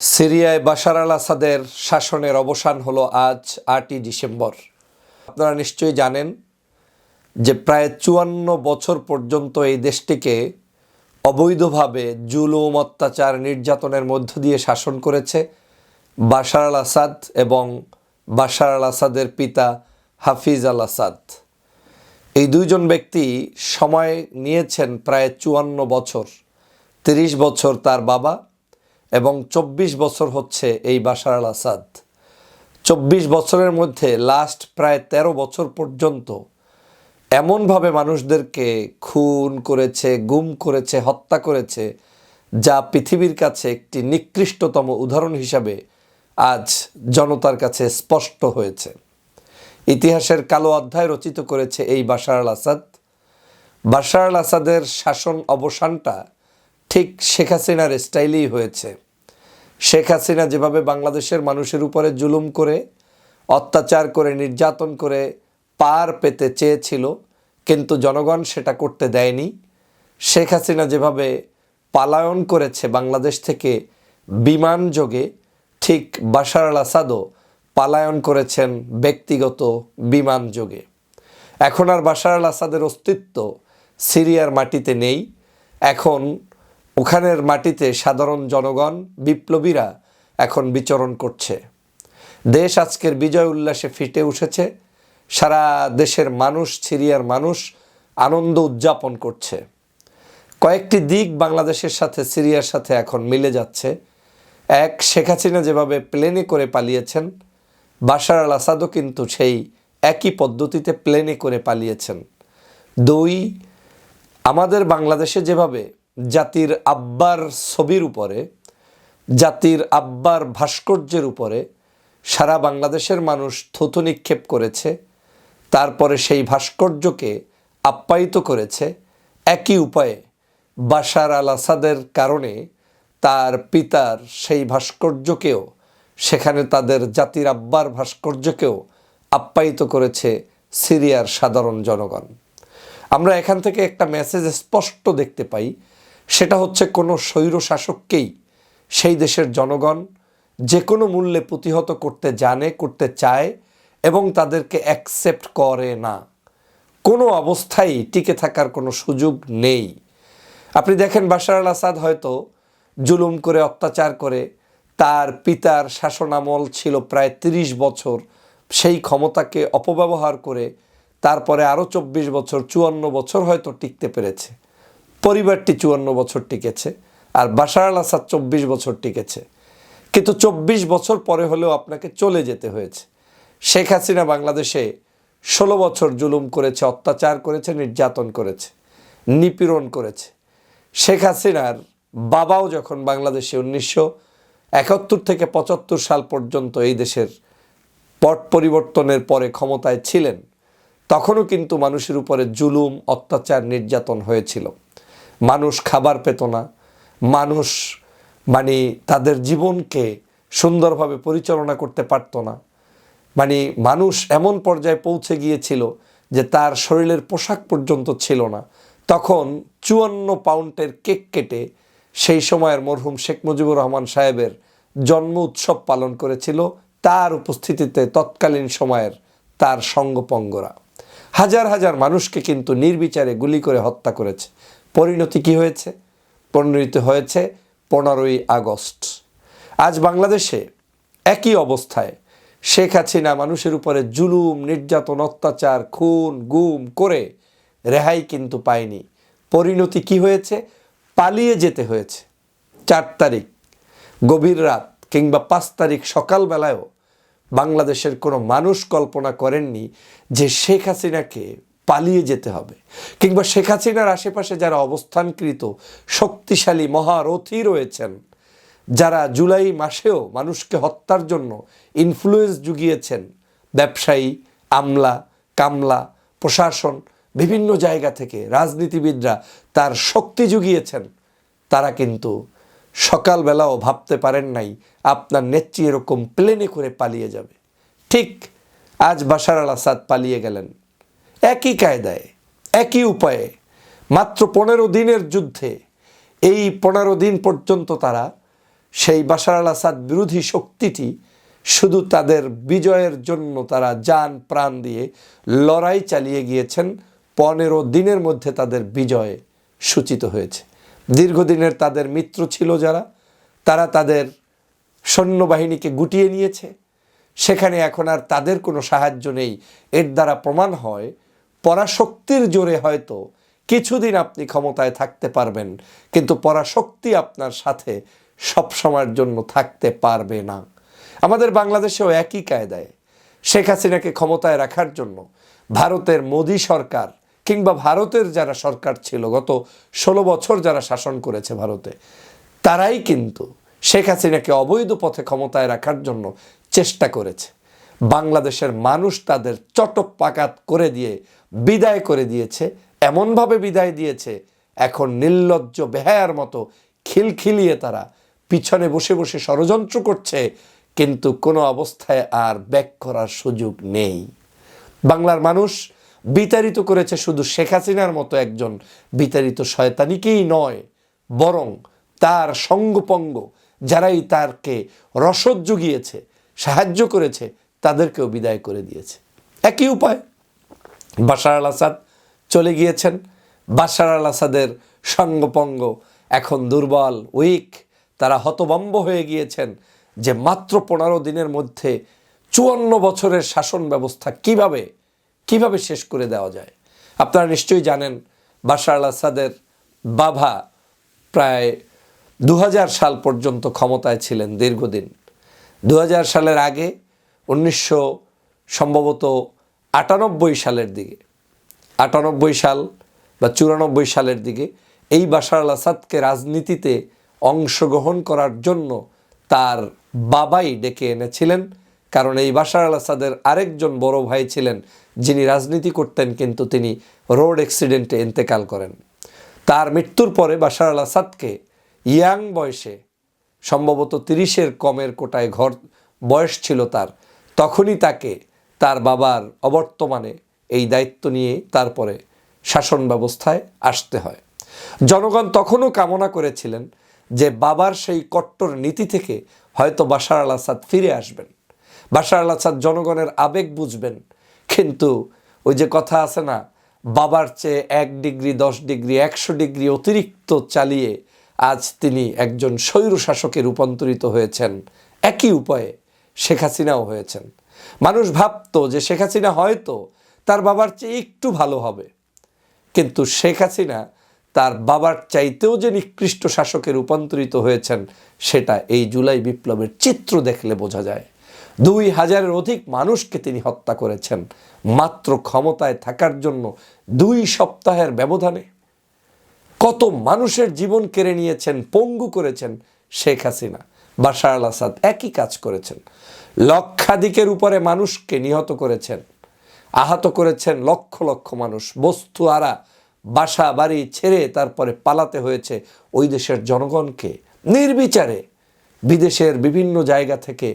সিরিয়ায় বাশার আল আসাদের শাসনের অবসান হলো আজ আটই ডিসেম্বর। আপনারা নিশ্চয়ই জানেন যে প্রায় চুয়ান্ন বছর পর্যন্ত এই দেশটিকে অবৈধভাবে জুলুম, অত্যাচার, নির্যাতনের মধ্য দিয়ে শাসন করেছে বাশার আল আসাদ এবং বাশার আল আসাদের পিতা হাফিজ আল আসাদ। এই দুইজন ব্যক্তি সময় নিয়েছেন প্রায় চুয়ান্ন বছর, তিরিশ বছর তার বাবা এবং চব্বিশ বছর হচ্ছে এই বাশার আল আসাদ। চব্বিশ বছরের মধ্যে লাস্ট প্রায় ১৩ বছর পর্যন্ত এমনভাবে মানুষদেরকে খুন করেছে, গুম করেছে, হত্যা করেছে, যা পৃথিবীর কাছে একটি নিকৃষ্টতম উদাহরণ হিসাবে আজ জনতার কাছে স্পষ্ট হয়েছে। ইতিহাসের কালো অধ্যায় রচিত করেছে এই বাশার আল আসাদ। বাশার আল আসাদের শাসন অবসানটা ঠিক শেখ হাসিনার স্টাইলেই হয়েছে। শেখ হাসিনা যেভাবে বাংলাদেশের মানুষের উপরে জুলুম করে, অত্যাচার করে, নির্যাতন করে পার পেতে চেয়েছিল, কিন্তু জনগণ সেটা করতে দেয়নি। শেখ হাসিনা যেভাবে পালায়ন করেছে বাংলাদেশ থেকে বিমান যোগে, ঠিক বাশার আল আসাদও পালায়ন করেছেন ব্যক্তিগত বিমান যোগে। এখন আর বাশার আল আসাদের অস্তিত্ব সিরিয়ার মাটিতে নেই। এখন ওখানের মাটিতে সাধারণ জনগণ, বিপ্লবীরা এখন বিচরণ করছে। দেশ আজকের বিজয় উল্লাসে ফিটে উঠেছে। সারা দেশের মানুষ, সিরিয়ার মানুষ আনন্দ উদযাপন করছে। কয়েকটি দিক বাংলাদেশের সাথে, সিরিয়ার সাথে এখন মিলে যাচ্ছে। এক, শেখ হাসিনা যেভাবে প্লেনে করে পালিয়েছেন, বাশার আল আসাদও কিন্তু সেই একই পদ্ধতিতে প্লেনে করে পালিয়েছেন। দুই, আমাদের বাংলাদেশে যেভাবে জাতির আব্বার ছবির উপরে, জাতির আব্বার ভাস্কর্যের উপরে সারা বাংলাদেশের মানুষ থুতু নিক্ষেপ করেছে, তারপরে সেই ভাস্কর্যকে আপ্যায়িত করেছে। একই উপায়ে বাশার আল আসাদের কারণে তার পিতার সেই ভাস্কর্যকেও, সেখানে তাদের জাতির আব্বার ভাস্কর্যকেও আপ্যায়িত করেছে সিরিয়ার সাধারণ জনগণ। আমরা এখান থেকে একটা মেসেজ স্পষ্ট দেখতে পাই সেটা হচ্ছে কোনো স্বৈর শাসককেই সেই দেশের জনগণ যে কোনো মূল্যে প্রতিহত করতে জানে, করতে চায় এবং তাদেরকে অ্যাকসেপ্ট করে না। কোনো অবস্থায় টিকে থাকার কোনো সুযোগ নেই। আপনি দেখেন বাশার আল আসাদ হয়তো জুলুম করে, অত্যাচার করে, তার পিতার শাসনামল ছিল প্রায় তিরিশ বছর সেই ক্ষমতাকে অপব্যবহার করে তারপরে আরও চব্বিশ বছর, চুয়ান্ন বছর হয়তো টিকতে পেরেছে। পরিবারটি চুয়ান্ন বছর টিকেছে, আর বাশার আল আসাদ চব্বিশ বছর টিকেছে। কিন্তু চব্বিশ বছর পরে হলেও আপনাকে চলে যেতে হয়েছে। শেখ হাসিনা বাংলাদেশে ষোলো বছর জুলুম করেছে, অত্যাচার করেছে, নির্যাতন করেছে, নিপীড়ন করেছে। শেখ হাসিনার বাবাও যখন বাংলাদেশে উনিশশো একাত্তর থেকে পঁচাত্তর সাল পর্যন্ত এই দেশের পট পরিবর্তনের পরে ক্ষমতায় ছিলেন, তখনও কিন্তু মানুষের উপরে জুলুম, অত্যাচার, নির্যাতন হয়েছিল। মানুষ খাবার পেত না। মানুষ মানে তাদের জীবনকে সুন্দরভাবে পরিচালনা করতে পারত না। মানে মানুষ এমন পর্যায়ে পৌঁছে গিয়েছিল যে তার শরীরের পোশাক পর্যন্ত ছিল না। তখন চুয়ান্ন পাউন্ডের কেক কেটে সেই সময়ের মরহুম শেখ মুজিবুর রহমান সাহেবের জন্ম উৎসব পালন করেছিল। তার উপস্থিতিতে তৎকালীন সময়ের তার সঙ্গপঙ্গরা। হাজার হাজার মানুষকে কিন্তু নির্বিচারে গুলি করে হত্যা করেছে। পরিণতি কি হয়েছে? পরিণতি হয়েছে পনেরোই আগস্ট। আজ বাংলাদেশে একই অবস্থায় শেখ হাসিনা মানুষের উপরে জুলুম, নির্যাতন, অত্যাচার, খুন, গুম করে রেহাই কিন্তু পায়নি। পরিণতি কি হয়েছে? পালিয়ে যেতে হয়েছে। চার তারিখ, গভীর রাত কিংবা পাঁচ তারিখ সকালবেলায়ও বাংলাদেশের কোনো মানুষ কল্পনা করেননি যে শেখ হাসিনাকে পালিয়ে যেতে হবে। কিংবা শেখ হাসিনার আশেপাশে যারা অবস্থানকৃত, শক্তিশালী, মহারথী রয়েছেন, যারা জুলাই মাসেও মানুষকে হত্যার জন্য ইনফ্লুয়েন্স জুগিয়েছেন, ব্যবসায়ী, আমলা, কামলা, প্রশাসন, বিভিন্ন জায়গা থেকে রাজনীতিবিদরা তার শক্তি জুগিয়েছেন, তারা কিন্তু সকালবেলাও ভাবতে পারেন নাই, আপনার নেত্রী এরকম প্লেনে করে পালিয়ে যাবে। ঠিক আজ বাশার আল আসাদ পালিয়ে গেলেন। একই কায়দায়, একই উপায়ে, মাত্র পনেরো দিনের যুদ্ধে, এই পনেরো দিন পর্যন্ত তারা সেই বাশার আল আসাদ বিরোধী শক্তিটি শুধু তাদের বিজয়ের জন্য তারা যান প্রাণ দিয়ে লড়াই চালিয়ে গিয়েছেন, পনেরো দিনের মধ্যে তাদের বিজয়ে সূচিত হয়েছে। দীর্ঘদিনের তাদের মিত্র ছিল যারা, তারা তাদের সৈন্যবাহিনীকে গুটিয়ে নিয়েছে। সেখানে এখন আর তাদের কোনো সাহায্য নেই। এর দ্বারা প্রমাণ হয় পরাশক্তির জোরে হয়তো কিছুদিন আপনি ক্ষমতায় থাকতে পারবেন, কিন্তু পরাশক্তি আপনার সাথে সব সময়ের জন্য থাকতে পারবে না। আমাদের বাংলাদেশেও একই কায়দায় শেখ হাসিনাকে ক্ষমতায় রাখার জন্য ভারতের মোদি সরকার কিংবা ভারতের যারা সরকার ছিল, গত ষোলো বছর যারা শাসন করেছে ভারতে, তারাই কিন্তু শেখ হাসিনাকে অবৈধ পথে ক্ষমতায় রাখার জন্য চেষ্টা করেছে। বাংলাদেশের মানুষ তাদের চটপাকাত করে দিয়ে বিদায় করে দিয়েছে, এমনভাবে বিদায় দিয়েছে, এখন নির্লজ্জ বেহায়ার মতো খিলখিলিয়ে তারা পিছনে বসে বসে ষড়যন্ত্র করছে, কিন্তু কোনো অবস্থায় আর ব্যাক করার সুযোগ নেই। বাংলার মানুষ বিতাড়িত করেছে শুধু শেখ হাসিনার মতো একজন বিতাড়িত শয়তানিকেই নয়, বরং তার সঙ্গপঙ্গ, যারাই তারকে রসদ জুগিয়েছে, সাহায্য করেছে তাদেরকেও বিদায় করে দিয়েছে। একই উপায়, বাশার আল আসাদ চলে গিয়েছেন। বাশার আল আসাদের সঙ্গপঙ্গ এখন দুর্বল উইক তারা হতবম্ব হয়ে গিয়েছেন যে মাত্র পনেরো দিনের মধ্যে চুয়ান্ন বছরের শাসন ব্যবস্থা কীভাবে কীভাবে শেষ করে দেওয়া যায়? আপনারা নিশ্চয়ই জানেন, বাশার আল আসাদের বাবা প্রায় দু হাজার সাল পর্যন্ত ক্ষমতায় ছিলেন দীর্ঘদিন। দু হাজার সালের আগে উনিশশো সম্ভবত আটানব্বই সালের দিকে, আটানব্বই সাল বা চুরানব্বই সালের দিকে এই বাশার আল আসাদকে রাজনীতিতে অংশগ্রহণ করার জন্য তার বাবাই ডেকে এনেছিলেন। কারণ এই বাশার আল আসাদের আরেকজন বড় ভাই ছিলেন, যিনি রাজনীতি করতেন কিন্তু তিনি রোড অ্যাক্সিডেন্টে ইন্তেকাল করেন। তার মৃত্যুর পরে বাশার আল আসাদকে ইয়াং বয়সে, সম্ভবত তিরিশের কমের কোটায় ঘর, বয়স ছিল তার তখনই তাকে তার বাবার অবর্তমানে এই দায়িত্ব নিয়ে তারপরে শাসন ব্যবস্থায় আসতে হয়। জনগণ তখনও কামনা করেছিলেন যে বাবার সেই কট্টর নীতি থেকে হয়তো বাশার আল আসাদ ফিরে আসবেন। বাশার আল আসাদ জনগণের আবেগ বুঝবেন, কিন্তু ওই যে কথা আছে না, বাবার চেয়ে এক ডিগ্রি, দশ ডিগ্রি, একশো ডিগ্রি অতিরিক্ত চালিয়ে আজ তিনি একজন স্বৈর শাসকে রূপান্তরিত হয়েছেন। একই উপায়ে শেখ হাসিনাও হয়েছেন। মানুষ ভাবতো যে শেখ হাসিনা হয়তো তার বাবার চেয়ে একটু ভালো হবে। কিন্তু শেখ হাসিনা তার বাবার চাইতেও যে নিকৃষ্ট শাসকে রূপান্তরিত হয়েছেন, সেটা এই জুলাই বিপ্লবের চিত্র দেখলে বোঝা যায়। দুই হাজারের অধিক মানুষকে তিনি হত্যা করেছেন, মাত্র ক্ষমতায় থাকার জন্য দুই সপ্তাহের ব্যবধানে। কত মানুষের জীবন কেড়ে নিয়েছেন, পঙ্গু করেছেন শেখ হাসিনা। বাশার আল আসাদ একই কাজ করেছেন। লক্ষাধিকের উপরে মানুষকে নিহত করেছেন, আহত করেছেন লক্ষ লক্ষ মানুষ। বস্তু আরা বাসা, বাড়ি ছেড়ে তারপরে পালাতে হয়েছে ওই দেশের জনগণকে। নির্বিচারে বিদেশের বিভিন্ন জায়গা থেকে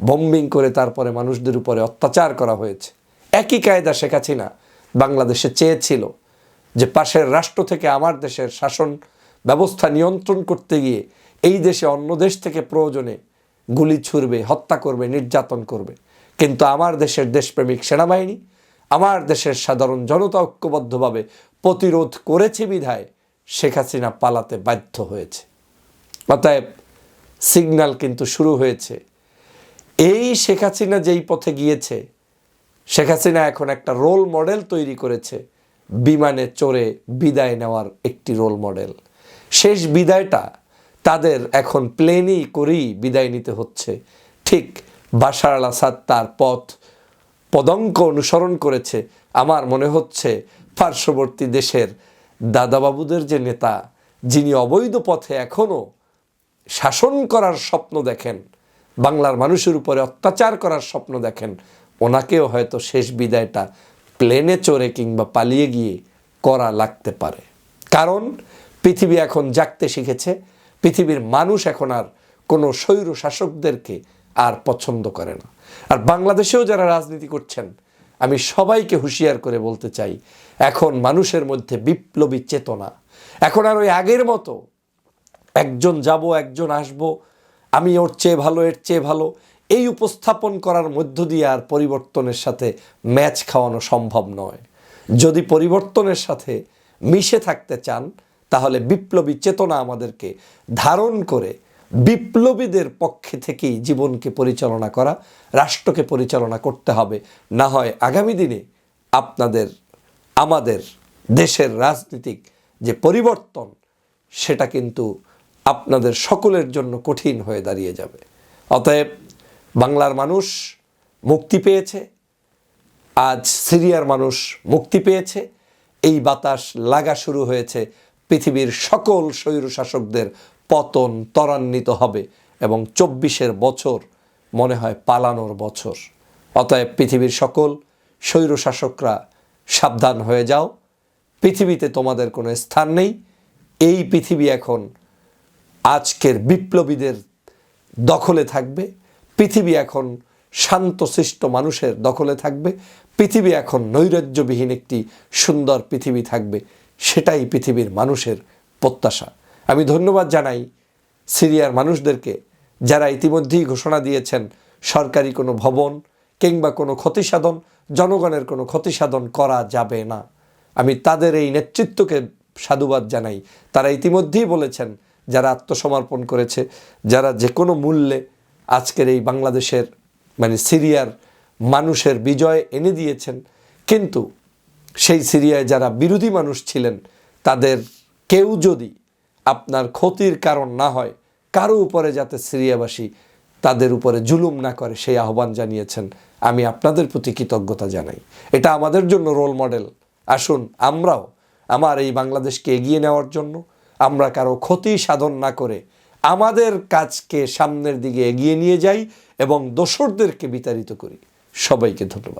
বম্বিং করে তারপরে মানুষদের উপরে অত্যাচার করা হয়েছে। একই কায়দা শেখ হাসিনা বাংলাদেশে চেয়েছিল যে পাশের রাষ্ট্র থেকে আমার দেশের শাসন ব্যবস্থা নিয়ন্ত্রণ করতে গিয়ে এই দেশে অন্য দেশ থেকে প্রয়োজনে গুলি ছুড়বে, হত্যা করবে, নির্যাতন করবে। কিন্তু আমার দেশের দেশপ্রেমিক সেনাবাহিনী, আমার দেশের সাধারণ জনতা ঐক্যবদ্ধভাবে প্রতিরোধ করেছে বিধায় শেখ হাসিনা পালাতে বাধ্য হয়েছে। অতএব সিগন্যাল কিন্তু শুরু হয়েছে। এই শেখ হাসিনা যেই পথে গিয়েছে, শেখ হাসিনা এখন একটা রোল মডেল তৈরি করেছে বিমানে চড়ে বিদায় নেওয়ার একটি রোল মডেল। শেষ বিদায়টা তাদের এখন প্লেনই করেই বিদায় নিতে হচ্ছে। ঠিক বাশার আল আসাদ তার পথ পদঙ্ক অনুসরণ করেছে। আমার মনে হচ্ছে পার্শ্ববর্তী দেশের দাদাবাবুদের যে নেতা, যিনি অবৈধ পথে এখনও শাসন করার স্বপ্ন দেখেন, বাংলার মানুষের উপরে অত্যাচার করার স্বপ্ন দেখেন, ওনাকেও হয়তো শেষ বিদায়টা প্লেনে চড়ে কিংবা পালিয়ে গিয়ে করা লাগতে পারে। কারণ পৃথিবী এখন জাগতে শিখেছে পৃথিবীর মানুষ এখন আর কোনো স্বৈর শাসকদেরকে আর পছন্দ করে না। আর বাংলাদেশেও যারা রাজনীতি করছেন, আমি সবাইকে হুঁশিয়ার করে বলতে চাই, এখন মানুষের মধ্যে বিপ্লবী চেতনা। এখন আর ওই আগের মতো একজন যাব, একজন আসব, আমি ওর চেয়ে ভালো, এর চেয়ে ভালো, এই উপস্থাপন করার মধ্য দিয়ে আর পরিবর্তনের সাথে ম্যাচ খাওয়ানো সম্ভব নয়। যদি পরিবর্তনের সাথে মিশে থাকতে চান তাহলে বিপ্লবী চেতনা আমাদেরকে ধারণ করে বিপ্লবীদের পক্ষে থেকেই জীবনকে পরিচালনা করা, রাষ্ট্রকে পরিচালনা করতে হবে। না হয় আগামী দিনে আপনাদের, আমাদের দেশের রাজনীতিক যে পরিবর্তন, সেটা কিন্তু আপনাদের সকলের জন্য কঠিন হয়ে দাঁড়িয়ে যাবে। অতএব বাংলার মানুষ মুক্তি পেয়েছে, আজ সিরিয়ার মানুষ মুক্তি পেয়েছে, এই বাতাস লাগা শুরু হয়েছে পৃথিবীর সকল স্বৈরশাসকদের পতন ত্বরান্বিত হবে এবং চব্বিশের বছর মনে হয় পালানোর বছর। অতএব পৃথিবীর সকল স্বৈরশাসকরা সাবধান হয়ে যাও। পৃথিবীতে তোমাদের কোনো স্থান নেই। এই পৃথিবী এখন আজকের বিপ্লবীদের দখলে থাকবে। পৃথিবী এখন শান্তশিষ্ট মানুষের দখলে থাকবে। পৃথিবী এখন নৈরাজ্যবিহীন একটি সুন্দর পৃথিবী থাকবে। সেটাই পৃথিবীর মানুষের প্রত্যাশা। আমি ধন্যবাদ জানাই সিরিয়ার মানুষদেরকে যারা ইতিমধ্যেই ঘোষণা দিয়েছেন সরকারি কোনো ভবন কিংবা কোনো ক্ষতিসাধন, জনগণের কোনো ক্ষতিসাধন করা যাবে না। আমি তাদের এই নেতৃত্বকে সাধুবাদ জানাই। তারা ইতিমধ্যেই বলেছেন, যারা আত্মসমর্পণ করেছে, যারা যে কোনো মূল্যে আজকের এই বাংলাদেশের মানে সিরিয়ার মানুষের বিজয় এনে দিয়েছেন, কিন্তু সেই সিরিয়ায় যারা বিরোধী মানুষ ছিলেন, তাদের কেউ যদি আপনার ক্ষতির কারণ না হয়, কারও উপরে যাতে সিরিয়াবাসী তাদের উপরে জুলুম না করে, সেই আহ্বান জানিয়েছেন, আমি আপনাদের প্রতি কৃতজ্ঞতা জানাই। এটা আমাদের জন্য রোল মডেল আসুন, আমরাও আমার এই বাংলাদেশকে এগিয়ে নেওয়ার জন্য, আমরা কারও ক্ষতি সাধন না করে আমাদের কাজকে সামনের দিকে এগিয়ে নিয়ে যাই এবং দোসরদেরকে বিতাড়িত করি। সবাইকে ধন্যবাদ।